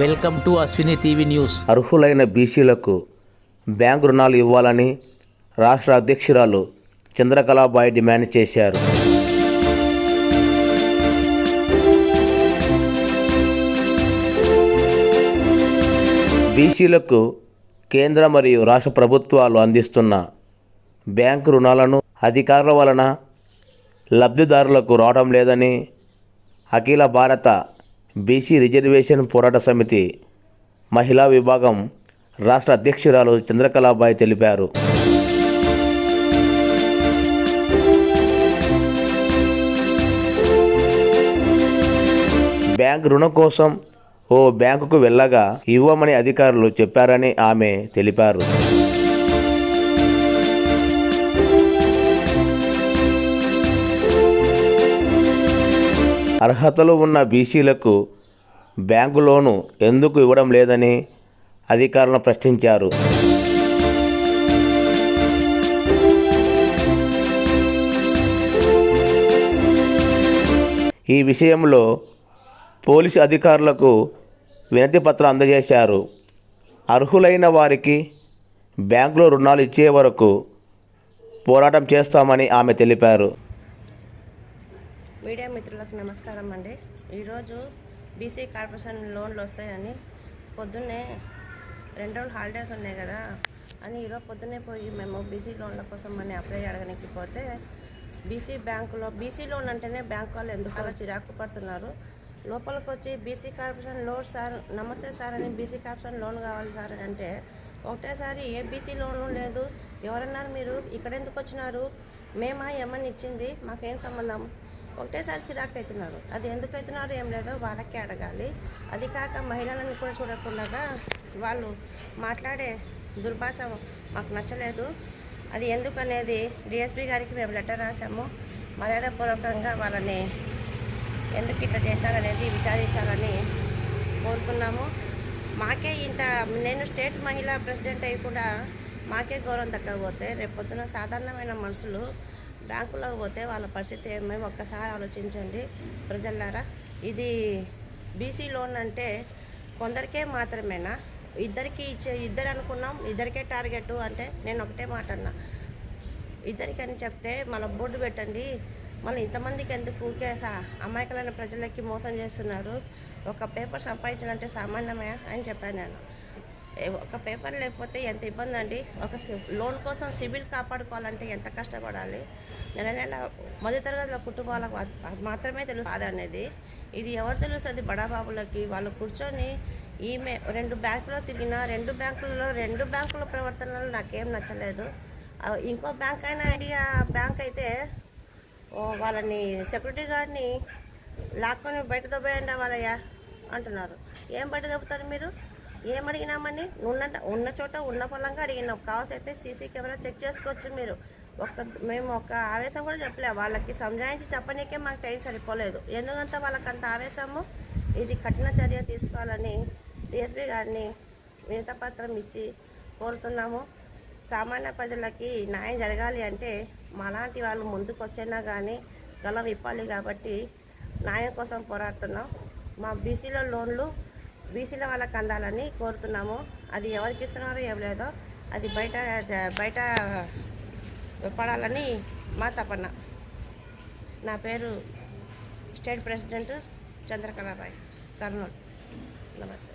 Welcome to Ashwini TV news అర్హులైన బీసీలకు bank రుణాలు ఇవ్వాలని రాష్ట్ర అధ్యక్షురాలు చంద్రకళాబాయి డిమాండ్ చేశారు. బీసీలకు కేంద్ర మరియు రాష్ట్ర ప్రభుత్వాలు అందిస్తున్న బ్యాంకు రుణాలను అధికారుల వలన లబ్ధిదారులకు రావడం లేదని అఖిల భారత బీసీ రిజర్వేషన్ పోరాట సమితి మహిళా విభాగం రాష్ట్ర అధ్యక్షురాలు చంద్రకళాబాయి తెలిపారు. బ్యాంక్ రుణం కోసం ఓ బ్యాంకుకు వెళ్ళగా ఇవ్వమని అధికారులు చెప్పారని ఆమె తెలిపారు. అర్హతలు ఉన్న బీసీలకు బ్యాంకు లోను ఎందుకు ఇవ్వడం లేదని అధికారులను ప్రశ్నించారు. ఈ విషయంలో పోలీసు అధికారులకు వినతి పత్రం అందజేశారు. అర్హులైన వారికి బ్యాంకులో రుణాలు ఇచ్చే వరకు పోరాటం చేస్తామని ఆమె తెలిపారు. మీడియా మిత్రులకు నమస్కారం అండి. ఈరోజు బీసీ కార్పొరేషన్ లోన్లు వస్తాయని. పొద్దున్నే రెండు రోజులు హాలిడేస్ ఉన్నాయి కదా అని ఈరోజు పొద్దున్నే పోయి మేము బీసీ లోన్ల కోసం అని అప్లై అడగడానికి పోతే బీసీ బ్యాంకులో బీసీ లోన్ అంటేనే బ్యాంకు వాళ్ళు ఎందుకు అలా చిరాకు పడుతున్నారు? లోపలికి వచ్చి బీసీ కార్పొరేషన్ లోన్ సార్ నమస్తే సార్ అని బీసీ కార్పొరేషన్ లోన్ కావాలి సార్ అని అంటే ఒకటేసారి ఏ బీసీ లోన్ లేదు? ఎవరన్నారు మీరు? ఇక్కడ ఎందుకు వచ్చినారు? మేమా ఏమని ఇచ్చింది? మాకేం సంబంధం? ఒకటేసారి సిరాక్ అవుతున్నారు అది ఎందుకు అవుతున్నారు ఏం లేదో వాళ్ళకే అడగాలి. అది కాక మహిళలను కూడా చూడకుండా వాళ్ళు మాట్లాడే దుర్భాష మాకు నచ్చలేదు. అది ఎందుకు అనేది డిఎస్పీ గారికి మేము లెటర్ రాసాము మర్యాదపూర్వకంగా వాళ్ళని ఎందుకు ఇట్లా చేస్తారనేది విచారించాలని కోరుకున్నాము. మాకే ఇంత నేను స్టేట్ మహిళా ప్రెసిడెంట్ అయ్యి కూడా మాకే గౌరవం తగ్గకపోతే రేపు సాధారణమైన మనుషులు బ్యాంకులో పోతే వాళ్ళ పరిస్థితి ఏమో ఒక్కసారి ఆలోచించండి. ప్రజలారా ఇది బీసీ లోన్ అంటే కొందరికే మాత్రమేనా? ఇద్దరికి ఇచ్చే ఇద్దరు అనుకున్నాం ఇద్దరికే టార్గెట్ అంటే నేను ఒకటే మాట అన్నా. ఇద్దరికని చెప్తే మళ్ళీ బోర్డు పెట్టండి. మళ్ళీ ఇంతమందికి ఎందుకు ఊకే అమాయకులైన ప్రజలకి మోసం చేస్తున్నారు? ఒక పేపర్ సంపాదించాలంటే సామాన్యమే అని చెప్పాను నేను. ఒక పేపర్ లేకపోతే ఎంత ఇబ్బంది అండి? ఒక సి- లోన్ కోసం సిబిల్ కాపాడుకోవాలంటే ఎంత కష్టపడాలి? నెల నెల మొదటి తరగతిలో కుటుంబాలకు అది- మాత్రమే తెలుసు అనేది. ఇది ఎవరు తెలుస్తుంది? బడాబాబులకి. వాళ్ళు కూర్చొని ఈమె రెండు బ్యాంకులో తిరిగినా రెండు బ్యాంకులలో రెండు బ్యాంకుల ప్రవర్తనలు నాకేం నచ్చలేదు. ఇంకో బ్యాంక్ అయినా ఐడియా బ్యాంక్ అయితే వాళ్ళని సెక్యూరిటీ గార్డ్ని లాక్కొని బయట దొబ్బేయండి వాళ్ళయ్యా అంటున్నారు. ఏం బయట దొబ్బుతారు మీరు? ఏమడిగినామని? ఉన్న ఉన్న చోట ఉన్న పొలంగా అడిగినాం కావాల్సి అయితే సీసీ కెమెరా చెక్ చేసుకోవచ్చు మీరు. ఒక్క మేము ఒక ఆవేశం కూడా చెప్పలే. వాళ్ళకి సంజాయించి చెప్పనీకే మాకు టైం సరిపోలేదు. ఎందుకంత వాళ్ళకి అంత ఆవేశము? ఇది కఠిన చర్య తీసుకోవాలని డిఎస్పీ గారిని వినతపత్రం ఇచ్చి కోరుతున్నాము. సామాన్య ప్రజలకి న్యాయం జరగాలి అంటే మాలాంటి వాళ్ళు ముందుకు వచ్చినా కానీ గలం ఇప్పాలి కాబట్టి న్యాయం కోసం పోరాడుతున్నాం. మా బీసీలో లోన్లు బీసీల వాళ్ళకి అందాలని కోరుతున్నాము. అది ఎవరికి ఇస్తున్నారో ఏం లేదో అది బయట బయట పడాలని మా తపన నా పేరు స్టేట్ ప్రెసిడెంట్ చంద్రకళారాయ్ కర్నూలు. నమస్తే.